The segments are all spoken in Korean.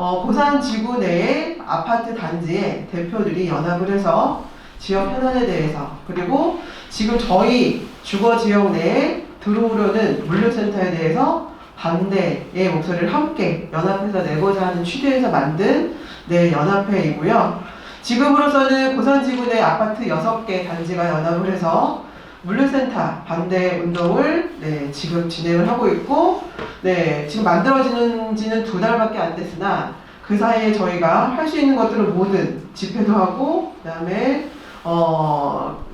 어, 고산 지구 내의 아파트 단지의 대표들이 연합을 해서 지역 현안에 대해서 그리고 지금 저희 주거 지역 내에 들어오려는 물류센터에 대해서 반대의 목소리를 함께 연합해서 내고자 하는 취지에서 만든 네 연합회이고요. 지금으로서는 고산지구 내 아파트 6개 단지가 연합을 해서 물류센터 반대 운동을 네, 지금 진행을 하고 있고 네, 지금 만들어지는 지는 두 달밖에 안 됐으나 그 사이에 저희가 할 수 있는 것들을 모든 집회도 하고 그다음에 어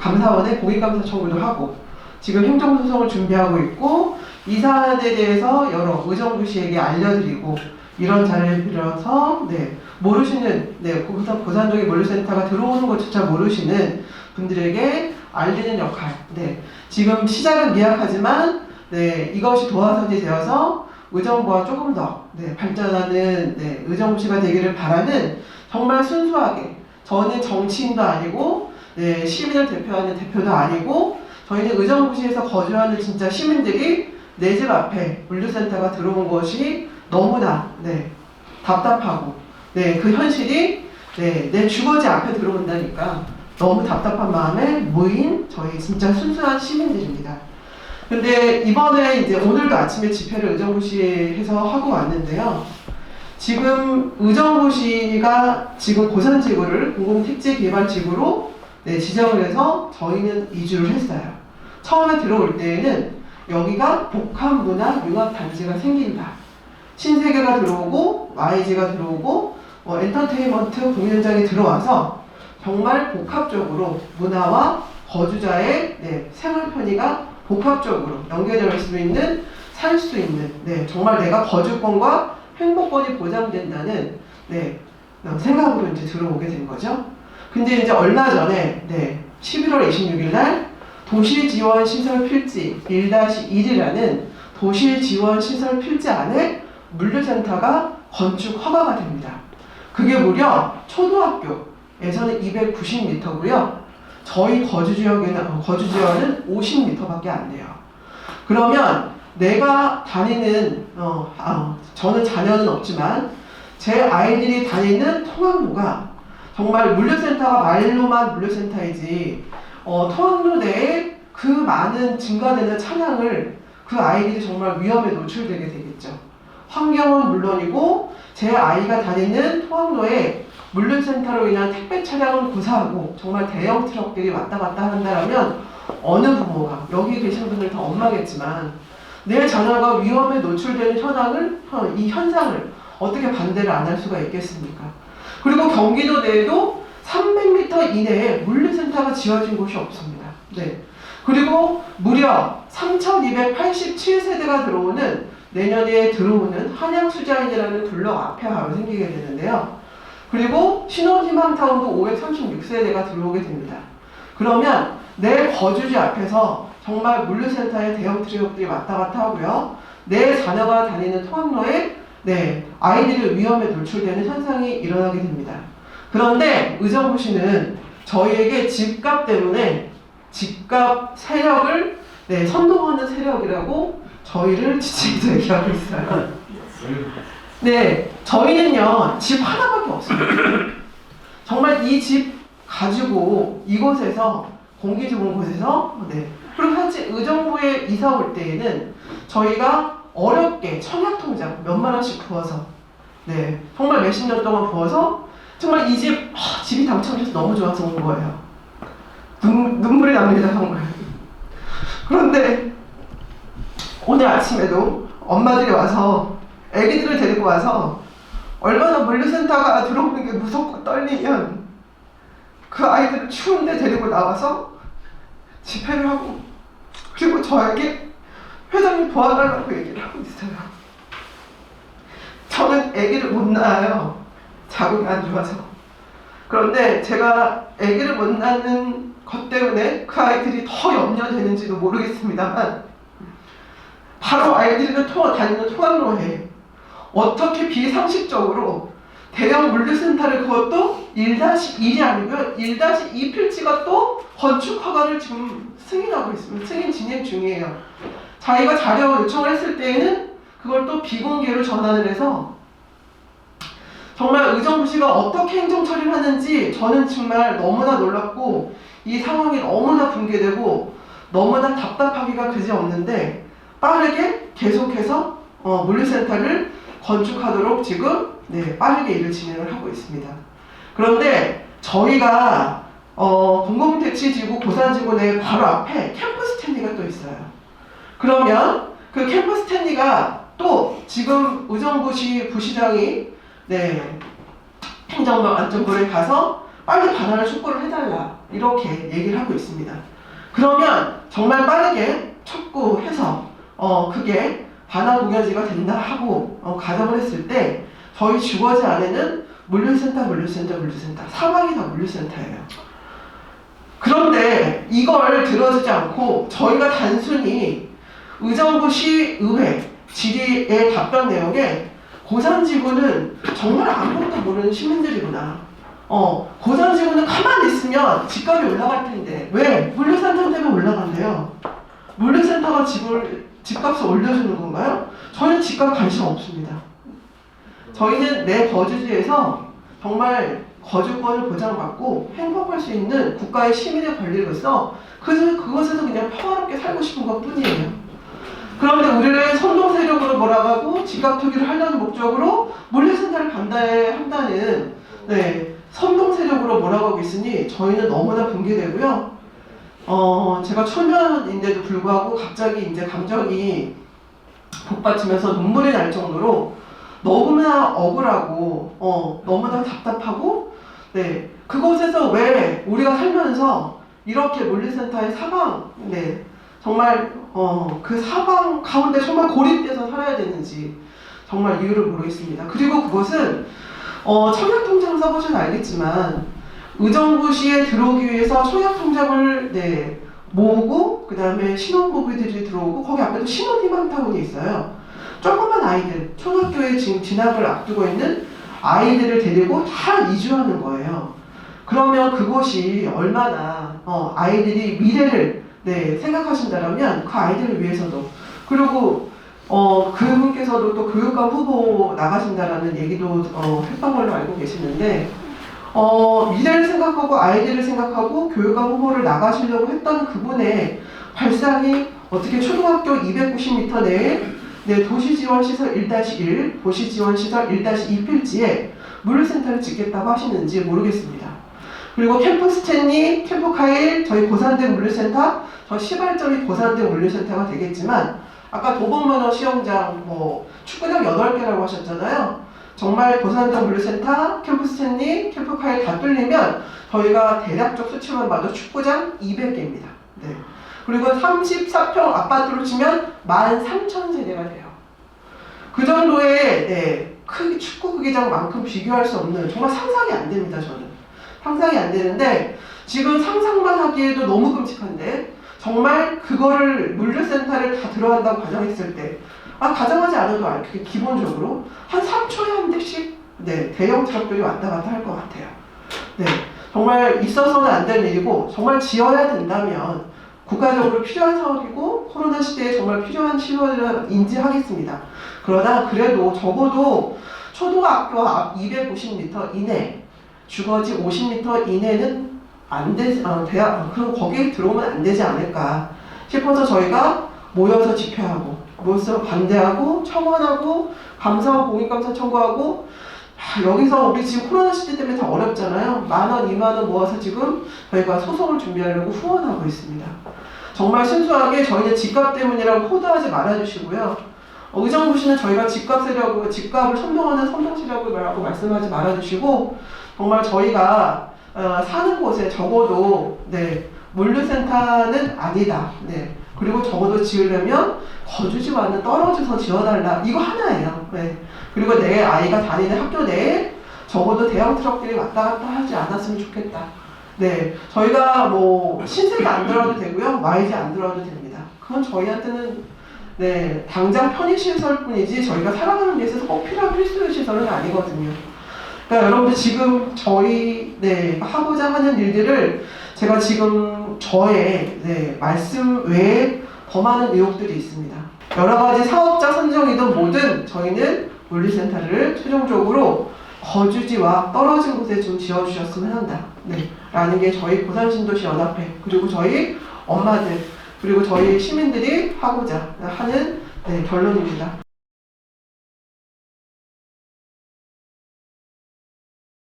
감사원에 공익감사 청구도 하고 지금 행정소송을 준비하고 있고 이 사안에 대해서 여러 의정부 시에게 알려드리고 이런 자리를 빌어서 네 모르시는 네 고산 고산동의 물류센터가 들어오는 것조차 모르시는 분들에게 알리는 역할. 네 지금 시작은 미약하지만 네 이것이 도화선이 되어서 의정부와 조금 더 네, 발전하는 네, 의정부시가 되기를 바라는 정말 순수하게 저는 정치인도 아니고 네, 시민을 대표하는 대표도 아니고 저희는 의정부시에서 거주하는 진짜 시민들이 내 집 앞에 물류센터가 들어온 것이 너무나 네, 답답하고 네, 그 현실이 네, 내 주거지 앞에 들어온다니까 너무 답답한 마음에 모인 저희 진짜 순수한 시민들입니다. 근데 이번에 이제 오늘도 아침에 집회를 의정부시에서 하고 왔는데요. 지금 의정부시가 지금 고산지구를 공공택지개발지구로 네, 지정을 해서 저희는 이주를 했어요. 처음에 들어올 때에는 여기가 복합문화 융합단지가 생긴다. 신세계가 들어오고 YG가 들어오고 어, 엔터테인먼트 공연장이 들어와서 정말 복합적으로 문화와 거주자의 네, 생활 편의가 복합적으로 연계될 수 있는 살 수 있는 네, 정말 내가 거주권과 행복권이 보장된다는 네, 어, 생각으로 이제 들어오게 된 거죠. 근데 이제 얼마 전에 네, 11월 26일 날 도시지원 시설 필지 1-1이라는 도시지원 시설 필지 안에 물류센터가 건축 허가가 됩니다. 그게 무려 초등학교 에서는 290m고요. 저희 거주 지역에는 어, 거주 지역은 50m밖에 안 돼요. 그러면 내가 다니는 어, 아, 저는 자녀는 없지만 제 아이들이 다니는 통학로가 정말 물류센터가 말로만 물류센터이지 어, 통학로 내에 그 많은 증가되는 차량을 그 아이들이 정말 위험에 노출되게 되겠죠. 환경은 물론이고 제 아이가 다니는 통학로에 물류센터로 인한 택배 차량은 고사하고 정말 대형 트럭들이 왔다 갔다 한다면 어느 부모가 여기 계신 분들 다 엄마겠지만 내 자녀가 위험에 노출되는 현황을 어, 이 현상을 어떻게 반대를 안 할 수가 있겠습니까? 그리고 경기도 내에도 300m 이내에 물류센터가 지어진 곳이 없습니다. 네. 그리고 무려 3,287세대가 들어오는 내년에 들어오는 한양수자인이라는 블록 앞에 바로 생기게 되는데요. 그리고 신혼희망타운도 536세대가 들어오게 됩니다. 그러면 내 거주지 앞에서 정말 물류센터에 대형 트럭들이 왔다 갔다 하고요. 내 자녀가 다니는 통학로에 네, 아이들이 위험에 노출되는 현상이 일어나게 됩니다. 그런데 의정부시는 저희에게 집값 때문에 집값 세력을 네, 선동하는 세력이라고 저희를 지지해서 얘기하고 있어요. 네, 저희는요, 집 하나밖에 없습니다. 정말 이 집 가지고 이곳에서, 공기 좋은 곳에서, 네. 그리고 사실 의정부에 이사 올 때에는 저희가 어렵게 청약통장 몇만 원씩 부어서, 네, 정말 몇십 년 동안 부어서, 정말 이 집, 아, 집이 당첨돼서 너무 좋아서 온 거예요. 눈, 눈물이 납니다, 정말. 그런데 오늘 아침에도 엄마들이 와서 애기들을 데리고 와서 얼마나 물류센터가 들어오는 게 무섭고 떨리면 그 아이들을 추운데 데리고 나와서 집회를 하고 그리고 저에게 회장님 도와달라고 얘기를 하고 있어요. 저는 아기를 못 낳아요. 자궁이 안 좋아서. 그런데 제가 아기를 못 낳는 것 때문에 그 아이들이 더 염려되는지도 모르겠습니다만 바로 아이들이 통화 다니는 통학로에 어떻게 비상식적으로 대형 물류센터를 그것도 1-1이 아니고요. 1-2 필지가 또 건축 허가를 지금 승인하고 있습니다. 승인 진행 중이에요. 자기가 자료 요청을 했을 때에는 그걸 또 비공개로 전환을 해서 정말 의정부시가 어떻게 행정 처리를 하는지 저는 정말 너무나 놀랐고 이 상황이 너무나 붕괴되고 너무나 답답하기가 그지없는데 빠르게 계속해서 어, 물류센터를 건축하도록 지금 네, 빠르게 일을 진행을 하고 있습니다. 그런데 저희가 어, 공공대치지구 고산지구 내 바로 앞에 캠퍼스 스탠리가 또 있어요. 그러면 그 캠퍼스 스탠리가 또 지금 의정부시 부시장이 네, 행정부 안전부에 가서 빨리 반환을 촉구를 해달라 이렇게 얘기를 하고 있습니다. 그러면 정말 빠르게 촉구해서 어 그게 반환 공여지가 된다 하고 어, 가정을 했을 때 저희 주거지 안에는 물류센터, 물류센터, 물류센터 사방이 다 물류센터예요. 그런데 이걸 들어주지 않고 저희가 단순히 의정부 시 의회 질의의 답변 내용에 고산지구는 정말 아무것도 모르는 시민들이구나. 어, 고산지구는 가만히 있으면 집값이 올라갈 텐데 왜? 물류센터 때문에 올라간대요. 물류센터가 집을 집값을 올려주는 건가요? 저희는 집값 관심 없습니다. 저희는 내 거주지에서 정말 거주권을 보장받고 행복할 수 있는 국가의 시민의 권리로서 그래서 그것에서 그냥 평화롭게 살고 싶은 것 뿐이에요. 그런데 우리를 선동 세력으로 몰아가고 집값 투기를 하려는 목적으로 물류센터를 반대한다는 네, 선동 세력으로 몰아가고 있으니 저희는 너무나 붕괴되고요. 어, 제가 초면인데도 불구하고 갑자기 이제 감정이 복받치면서 눈물이 날 정도로 너무나 억울하고 어, 너무나 답답하고 네 그곳에서 왜 우리가 살면서 이렇게 물류센터의 사방 네 정말 어, 그 사방 가운데 정말 고립돼서 살아야 되는지 정말 이유를 모르겠습니다. 그리고 그것은 어, 청약통장 써보시면 알겠지만 의정부시에 들어오기 위해서 청약 통장을 네, 모으고 그 다음에 신혼부부들이 들어오고 거기 앞에도 신혼희망타운이 있어요. 조그만 아이들 초등학교에 지금 진학을 앞두고 있는 아이들을 데리고 다 이주하는 거예요. 그러면 그것이 얼마나 어, 아이들이 미래를 네, 생각하신다면 그 아이들을 위해서도 그리고 어, 그분께서도 또 교육감 후보 나가신다라는 얘기도 어, 했던 걸로 알고 계시는데 어, 미래를 생각하고 아이들을 생각하고 교육감 후보를 나가시려고 했던 그분의 발상이 어떻게 초등학교 290m 내에 네, 도시지원시설 1-1, 도시지원시설 1-2 필지에 물류센터를 짓겠다고 하시는지 모르겠습니다. 그리고 캠프 스탠리, 캠프 카일, 저희 고산대 물류센터, 저 시발점이 고산대 물류센터가 되겠지만 아까 도봉만원 시험장, 뭐 축구장 8개라고 하셨잖아요. 정말 고산대 물류센터, 캠프 스탠리, 캠프 카일 다 뚫리면 저희가 대략적 수치만 봐도 축구장 200개입니다. 네. 그리고 34평 아파트로 치면 13,000세대가 돼요. 그 정도의 네, 크 축구 경기장만큼 비교할 수 없는 정말 상상이 안 됩니다. 저는 상상이 안 되는데 지금 상상만 하기에도 너무 끔찍한데 정말 그거를 물류센터를 다 들어간다고 가정했을 때 아, 가정하지 않아도 알 그게 기본적으로 한 3초에 한 대씩 네, 대형 트럭들이 왔다 갔다 할 것 같아요. 네, 정말 있어서는 안 될 일이고 정말 지어야 된다면 국가적으로 필요한 사업이고 코로나 시대에 정말 필요한 시설을 인지하겠습니다. 그러나 그래도 적어도 초등학교 앞 250m 이내, 주거지 50m 이내는 안 되지, 아, 대학, 그럼 거기에 들어오면 안 되지 않을까 싶어서 저희가 모여서 집회하고, 모여서 반대하고, 청원하고, 감사하고, 공익감사 청구하고, 아, 여기서 우리 지금 코로나 시대 때문에 다 어렵잖아요. 만 원, 이만 원 모아서 지금 저희가 소송을 준비하려고 후원하고 있습니다. 정말 순수하게 저희는 집값 때문이라고 호도하지 말아주시고요. 어, 의정 부시는 저희가 집값 세력을 집값을 선동하는 선동시라고 말씀하지 말아주시고 정말 저희가 어, 사는 곳에 적어도 네 물류센터는 아니다. 네 그리고 적어도 지으려면 거주지와는 떨어져서 지어달라. 이거 하나예요. 네 그리고 내 아이가 다니는 학교 내에 적어도 대형 트럭들이 왔다 갔다 하지 않았으면 좋겠다. 네, 저희가 뭐 신세계 안 들어도 되고요, YG 안 들어도 됩니다. 그건 저희한테는 네 당장 편의 시설 뿐이지 저희가 살아가는 데 있어서 꼭 필요한 필수 시설은 아니거든요. 그러니까 여러분들 지금 저희 네 하고자 하는 일들을 제가 지금 저의 네 말씀 외에 더 많은 의혹들이 있습니다. 여러 가지 사업자 선정이든 뭐든 저희는 물리센터를 최종적으로 거주지와 떨어진 곳에 좀 지어주셨으면 한다. 네. 라는 게 저희 부산신도시 연합회 그리고 저희 엄마들 그리고 저희 시민들이 하고자 하는 네, 결론입니다.